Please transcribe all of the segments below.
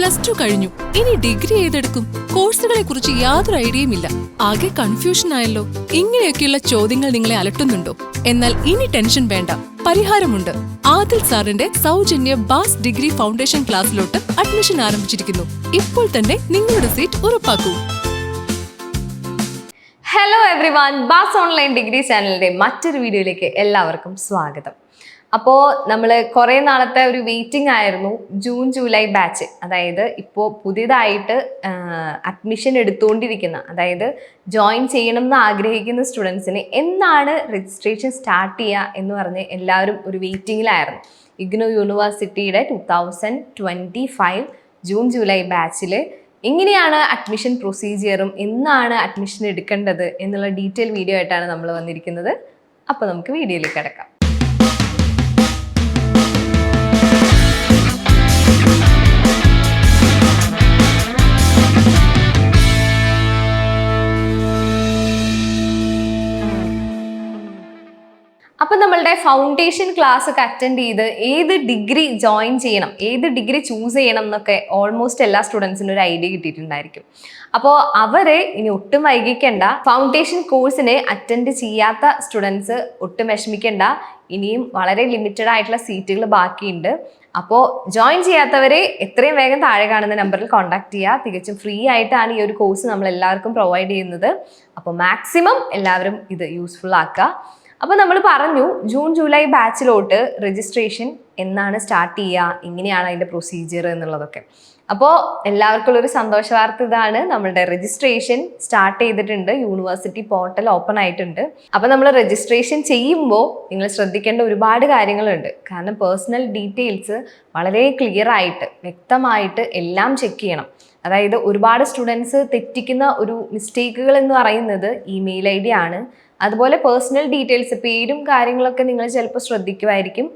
Plus two കഴിഞ്ഞു. ഇനി degree ഏതെടുക്കും? കോഴ്സുകളെ കുറിച്ച് യാതൊരു ഐഡിയയും ഇല്ല. ആകെ കൺഫ്യൂഷൻ ആയല്ലോ. ഇങ്ങനെയൊക്കെയുള്ള ചോദ്യങ്ങൾ നിങ്ങളെ അലട്ടുന്നുണ്ടോ? എന്നാൽ ഇനി ടെൻഷൻ വേണ്ട. പരിഹാരമുണ്ട്. ആദിൽ സാറിന്റെ സൗജന്യ ബാസ് ഡിഗ്രി ഫൗണ്ടേഷൻ ക്ലാസ്സിലോട്ട് അഡ്മിഷൻ ആരംഭിച്ചിരിക്കുന്നു. ഇപ്പോൾ തന്നെ നിങ്ങളുടെ സീറ്റ് ഉറപ്പാക്കൂ. ഹലോ എവ്രി വൺ ബാസ് ഓൺലൈൻ ഡിഗ്രി ചാനലിന്റെ മറ്റൊരു വീഡിയോയിലേക്ക് എല്ലാവർക്കും സ്വാഗതം. അപ്പോൾ നമ്മൾ കുറേ നാളത്തെ ഒരു വെയിറ്റിംഗ് ആയിരുന്നു ജൂൺ ജൂലൈ ബാച്ച് അതായത് ഇപ്പോൾ പുതിയതായിട്ട് അഡ്മിഷൻ എടുത്തുകൊണ്ടിരിക്കുന്ന അതായത് ജോയിൻ ചെയ്യണം എന്ന് ആഗ്രഹിക്കുന്ന സ്റ്റുഡൻസിന് എന്നാണ് രജിസ്ട്രേഷൻ സ്റ്റാർട്ട് ചെയ്യുക എന്ന് പറഞ്ഞ് എല്ലാവരും ഒരു വെയിറ്റിങ്ങിലായിരുന്നു ഇഗ്നോ യൂണിവേഴ്സിറ്റിയുടെ two thousand twenty five June July ബാച്ചിൽ എങ്ങനെയാണ് അഡ്മിഷൻ പ്രൊസീജിയറും എന്നാണ് അഡ്മിഷൻ എടുക്കേണ്ടത് എന്നുള്ള ഡീറ്റെയിൽ വീഡിയോ ആയിട്ടാണ് നമ്മൾ വന്നിരിക്കുന്നത്. അപ്പോൾ നമുക്ക് വീഡിയോയിലേക്ക് കിടക്കാം. നമ്മളുടെ ഫൗണ്ടേഷൻ ക്ലാസ് ഒക്കെ അറ്റൻഡ് ചെയ്ത് ഏത് ഡിഗ്രി ജോയിൻ ചെയ്യണം ഏത് ഡിഗ്രി ചൂസ് ചെയ്യണം എന്നൊക്കെ ഓൾമോസ്റ്റ് എല്ലാ സ്റ്റുഡൻസിനും ഒരു ഐഡിയ കിട്ടിയിട്ടുണ്ടായിരിക്കും. അപ്പോൾ അവരെ ഇനി ഒട്ടും വൈകിക്കേണ്ട ഫൗണ്ടേഷൻ കോഴ്സിനെ അറ്റൻഡ് ചെയ്യാത്ത സ്റ്റുഡൻസ് ഒട്ടും വിഷമിക്കേണ്ട ഇനിയും വളരെ ലിമിറ്റഡ് ആയിട്ടുള്ള സീറ്റുകൾ ബാക്കിയുണ്ട്. അപ്പോൾ ജോയിൻ ചെയ്യാത്തവരെ എത്രയും വേഗം താഴെ കാണുന്ന നമ്പറിൽ കോൺടാക്ട് ചെയ്യുക. തികച്ചും ഫ്രീ ആയിട്ടാണ് ഈ ഒരു കോഴ്സ് നമ്മൾ എല്ലാവർക്കും പ്രൊവൈഡ് ചെയ്യുന്നത്. അപ്പോൾ മാക്സിമം എല്ലാവരും ഇത് യൂസ്ഫുൾ ആക്കുക. അപ്പോൾ നമ്മൾ പറഞ്ഞു ജൂൺ ജൂലൈ ബാച്ചിലോട്ട് രജിസ്ട്രേഷൻ എന്നാണ് സ്റ്റാർട്ട് ചെയ്യുക ഇങ്ങനെയാണ് അതിന്റെ പ്രൊസീജിയർ എന്നുള്ളതൊക്കെ. അപ്പോൾ എല്ലാവർക്കും ഒരു സന്തോഷ വാർത്ത ഇതാണ്. നമ്മളുടെ രജിസ്ട്രേഷൻ സ്റ്റാർട്ട് ചെയ്തിട്ടുണ്ട്. യൂണിവേഴ്സിറ്റി പോർട്ടൽ ഓപ്പൺ ആയിട്ടുണ്ട്. അപ്പോൾ നമ്മൾ രജിസ്ട്രേഷൻ ചെയ്യുമ്പോൾ നിങ്ങൾ ശ്രദ്ധിക്കേണ്ട ഒരുപാട് കാര്യങ്ങളുണ്ട്. കാരണം പേഴ്സണൽ ഡീറ്റെയിൽസ് വളരെ ക്ലിയർ ആയിട്ട് വ്യക്തമായിട്ട് എല്ലാം ചെക്ക് ചെയ്യണം. അതായത് ഒരുപാട് സ്റ്റുഡൻസ് തെറ്റിക്കുന്ന ഒരു മിസ്റ്റേക്കുകൾ എന്ന് പറയുന്നത് ഇമെയിൽ ഐ ഡി ആണ്. അതുപോലെ പേഴ്സണൽ ഡീറ്റെയിൽസ് പേരും കാര്യങ്ങളൊക്കെ നിങ്ങൾ ചിലപ്പോൾ ശ്രദ്ധിക്കുമായിരിക്കും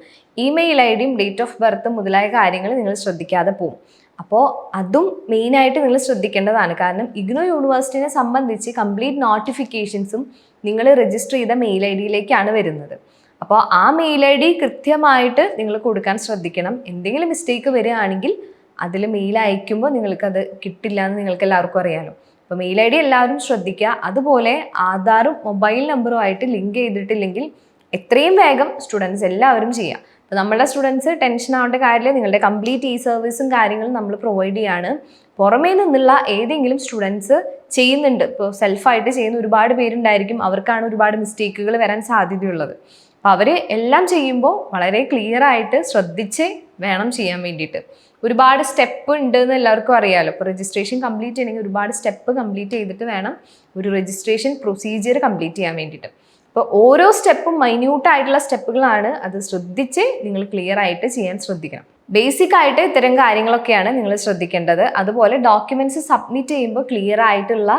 ഇമെയിൽ ഐ ഡിയും ഡേറ്റ് ഓഫ് ബർത്ത് മുതലായ കാര്യങ്ങൾ നിങ്ങൾ ശ്രദ്ധിക്കാതെ പോകും അപ്പോൾ അതും മെയിനായിട്ട് നിങ്ങൾ ശ്രദ്ധിക്കേണ്ടതാണ്. കാരണം ഇഗ്നോ യൂണിവേഴ്സിറ്റിനെ സംബന്ധിച്ച് കംപ്ലീറ്റ് നോട്ടിഫിക്കേഷൻസും നിങ്ങൾ രജിസ്റ്റർ ചെയ്ത മെയിൽ ഐ ഡിയിലേക്കാണ് വരുന്നത്. അപ്പോൾ ആ മെയിൽ ഐ ഡി കൃത്യമായിട്ട് നിങ്ങൾ കൊടുക്കാൻ ശ്രദ്ധിക്കണം. എന്തെങ്കിലും മിസ്റ്റേക്ക് വരികയാണെങ്കിൽ അതിൽ മെയിൽ അയക്കുമ്പോൾ നിങ്ങൾക്കത് കിട്ടില്ല എന്ന് നിങ്ങൾക്ക് എല്ലാവർക്കും അറിയാലോ. അപ്പോൾ മെയിൽ ഐ ഡി എല്ലാവരും ശ്രദ്ധിക്കുക. അതുപോലെ ആധാറും മൊബൈൽ നമ്പറും ആയിട്ട് ലിങ്ക് ചെയ്തിട്ടില്ലെങ്കിൽ എത്രയും വേഗം സ്റ്റുഡൻസ് എല്ലാവരും ചെയ്യുക. അപ്പോൾ നമ്മുടെ സ്റ്റുഡൻസ് ടെൻഷൻ ആവേണ്ട കാര്യമില്ല. നിങ്ങളുടെ കംപ്ലീറ്റ് ഈ സർവീസും കാര്യങ്ങളും നമ്മൾ പ്രൊവൈഡ് ചെയ്യാണ്. പുറമേ നിന്നുള്ള ഏതെങ്കിലും സ്റ്റുഡൻസ് ചെയ്യുന്നുണ്ട്. ഇപ്പോൾ സെൽഫായിട്ട് ചെയ്യുന്ന ഒരുപാട് പേരുണ്ടായിരിക്കും. അവർക്കാണ് ഒരുപാട് മിസ്റ്റേക്കുകൾ വരാൻ സാധ്യതയുള്ളത്. അപ്പോൾ അവർ എല്ലാം ചെയ്യുമ്പോൾ വളരെ ക്ലിയർ ആയിട്ട് ശ്രദ്ധിച്ച് വേണം ചെയ്യാൻ വേണ്ടിയിട്ട്. ഒരുപാട് സ്റ്റെപ്പ് ഉണ്ട് എന്ന് എല്ലാവർക്കും അറിയാമല്ലോ ഇപ്പോൾ രജിസ്ട്രേഷൻ കംപ്ലീറ്റ് ചെയ്യണമെങ്കിൽ ഒരുപാട് സ്റ്റെപ്പ് കംപ്ലീറ്റ് ചെയ്തിട്ട് വേണം ഒരു രജിസ്ട്രേഷൻ പ്രൊസീജിയർ കംപ്ലീറ്റ് ചെയ്യാൻ വേണ്ടിയിട്ട്. അപ്പോൾ ഓരോ സ്റ്റെപ്പും മൈന്യൂട്ടായിട്ടുള്ള സ്റ്റെപ്പുകളാണ്. അത് ശ്രദ്ധിച്ച് നിങ്ങൾ ക്ലിയർ ആയിട്ട് ചെയ്യാൻ ശ്രദ്ധിക്കണം. ബേസിക് ആയിട്ട് ഇത്തരം കാര്യങ്ങളൊക്കെയാണ് നിങ്ങൾ ശ്രദ്ധിക്കേണ്ടത്. അതുപോലെ ഡോക്യുമെന്റ്സ് സബ്മിറ്റ് ചെയ്യുമ്പോൾ ക്ലിയർ ആയിട്ടുള്ള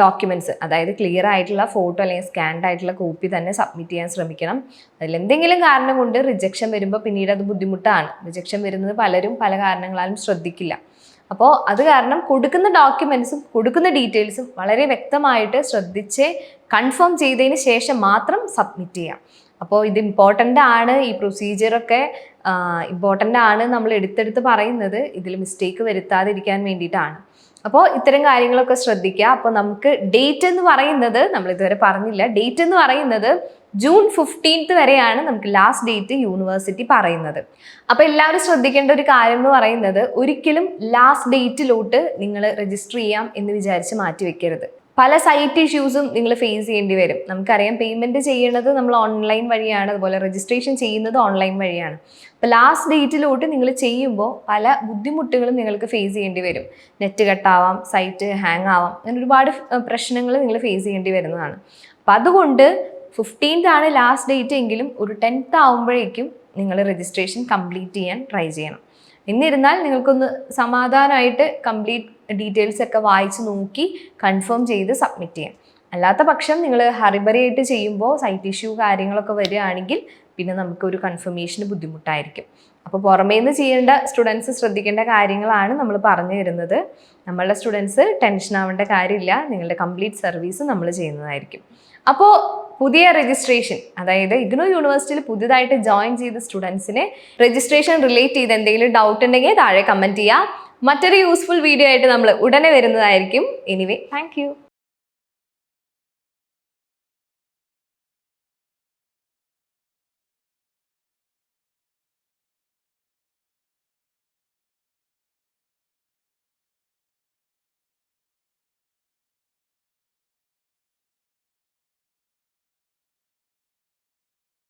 ഡോക്യുമെന്റ്സ് അതായത് ക്ലിയർ ആയിട്ടുള്ള ഫോട്ടോ അല്ലെങ്കിൽ സ്കാൻഡ് ആയിട്ടുള്ള കോപ്പി തന്നെ സബ്മിറ്റ് ചെയ്യാൻ ശ്രമിക്കണം. അതിലെന്തെങ്കിലും കാരണം കൊണ്ട് റിജക്ഷൻ വരുമ്പോൾ പിന്നീട് അത് ബുദ്ധിമുട്ടാണ്. റിജക്ഷൻ വരുന്നത് പലരും പല കാരണങ്ങളാലും ശ്രദ്ധിക്കില്ല. അപ്പോൾ അത് കാരണം കൊടുക്കുന്ന ഡോക്യുമെൻസും കൊടുക്കുന്ന ഡീറ്റെയിൽസും വളരെ വ്യക്തമായിട്ട് ശ്രദ്ധിച്ച് കൺഫേം ചെയ്തതിന് ശേഷം മാത്രം സബ്മിറ്റ് ചെയ്യാം. അപ്പോൾ ഇത് ഇമ്പോർട്ടന്റ് ആണ് ഈ പ്രൊസീജിയറൊക്കെ ഇമ്പോർട്ടന്റ് ആണ് നമ്മൾ എടുത്തെടുത്ത് പറയുന്നത്. ഇതിൽ മിസ്റ്റേക്ക് വരുത്താതിരിക്കാൻ വേണ്ടിയിട്ടാണ്. അപ്പോൾ ഇത്തരം കാര്യങ്ങളൊക്കെ ശ്രദ്ധിക്കുക. അപ്പോൾ നമുക്ക് ഡേറ്റ് എന്ന് പറയുന്നത് നമ്മൾ ഇതുവരെ പറഞ്ഞില്ല. ഡേറ്റ് എന്ന് പറയുന്നത് ജൂൺ ഫിഫ്റ്റീൻത്ത് വരെയാണ് നമുക്ക് ലാസ്റ്റ് ഡേറ്റ് യൂണിവേഴ്സിറ്റി പറയുന്നത്. അപ്പോൾ എല്ലാവരും ശ്രദ്ധിക്കേണ്ട ഒരു കാര്യം എന്ന് പറയുന്നത് ഒരിക്കലും ലാസ്റ്റ് ഡേറ്റിലോട്ട് നിങ്ങൾ രജിസ്റ്റർ ചെയ്യാം എന്ന് വിചാരിച്ച് മാറ്റി വെക്കരുത്. പല സൈറ്റ് ഇഷ്യൂസും നിങ്ങൾ ഫേസ് ചെയ്യേണ്ടി വരും. നമുക്കറിയാം പേയ്മെന്റ് ചെയ്യുന്നത് നമ്മൾ ഓൺലൈൻ വഴിയാണ് അതുപോലെ രജിസ്ട്രേഷൻ ചെയ്യുന്നത് ഓൺലൈൻ വഴിയാണ്. അപ്പോൾ ലാസ്റ്റ് ഡേറ്റിലോട്ട് നിങ്ങൾ ചെയ്യുമ്പോൾ പല ബുദ്ധിമുട്ടുകളും നിങ്ങൾക്ക് ഫേസ് ചെയ്യേണ്ടി വരും. നെറ്റ് കട്ടാവാം സൈറ്റ് ഹാങ് ആവാം അങ്ങനെ ഒരുപാട് പ്രശ്നങ്ങൾ നിങ്ങൾ ഫേസ് ചെയ്യേണ്ടി വരുന്നതാണ്. അപ്പം അതുകൊണ്ട് ഫിഫ്റ്റീൻത്ത് ആണ് ലാസ്റ്റ് ഡേറ്റ് എങ്കിലും ഒരു ടെൻത്ത് ആകുമ്പോഴേക്കും നിങ്ങൾ രജിസ്ട്രേഷൻ കംപ്ലീറ്റ് ചെയ്യാൻ ട്രൈ ചെയ്യണം. എന്നിരുന്നാൽ നിങ്ങൾക്കൊന്ന് സമാധാനമായിട്ട് കംപ്ലീറ്റ് ഡീറ്റെയിൽസ് ഒക്കെ വായിച്ച് നോക്കി കൺഫേം ചെയ്ത് സബ്മിറ്റ് ചെയ്യാം. അല്ലാത്ത പക്ഷം നിങ്ങൾ ഹറിബറി ആയിട്ട് ചെയ്യുമ്പോൾ സൈറ്റ് ഇഷ്യൂ കാര്യങ്ങളൊക്കെ വരികയാണെങ്കിൽ പിന്നെ നമുക്ക് ഒരു കൺഫർമേഷന് ബുദ്ധിമുട്ടായിരിക്കും. അപ്പോൾ പുറമേ നിന്ന് ചെയ്യേണ്ട സ്റ്റുഡൻസ് ശ്രദ്ധിക്കേണ്ട കാര്യങ്ങളാണ് നമ്മൾ പറഞ്ഞു തരുന്നത്. നമ്മളുടെ സ്റ്റുഡൻസ് ടെൻഷൻ ആവേണ്ട കാര്യമില്ല. നിങ്ങളുടെ കംപ്ലീറ്റ് സർവീസ് നമ്മൾ ചെയ്യുന്നതായിരിക്കും. അപ്പോൾ പുതിയ രജിസ്ട്രേഷൻ അതായത് ഇഗ്നോ യൂണിവേഴ്സിറ്റിയിൽ പുതിയതായിട്ട് ജോയിൻ ചെയ്ത സ്റ്റുഡൻസിന് രജിസ്ട്രേഷൻ റിലേറ്റ് ചെയ്ത് എന്തെങ്കിലും ഡൗട്ട് ഉണ്ടെങ്കിൽ താഴെ കമന്റ് ചെയ്യുക മറ്റൊരു യൂസ്ഫുൾ വീഡിയോ ആയിട്ട് നമ്മൾ ഉടനെ വരുന്നതായിരിക്കും. Anyway thank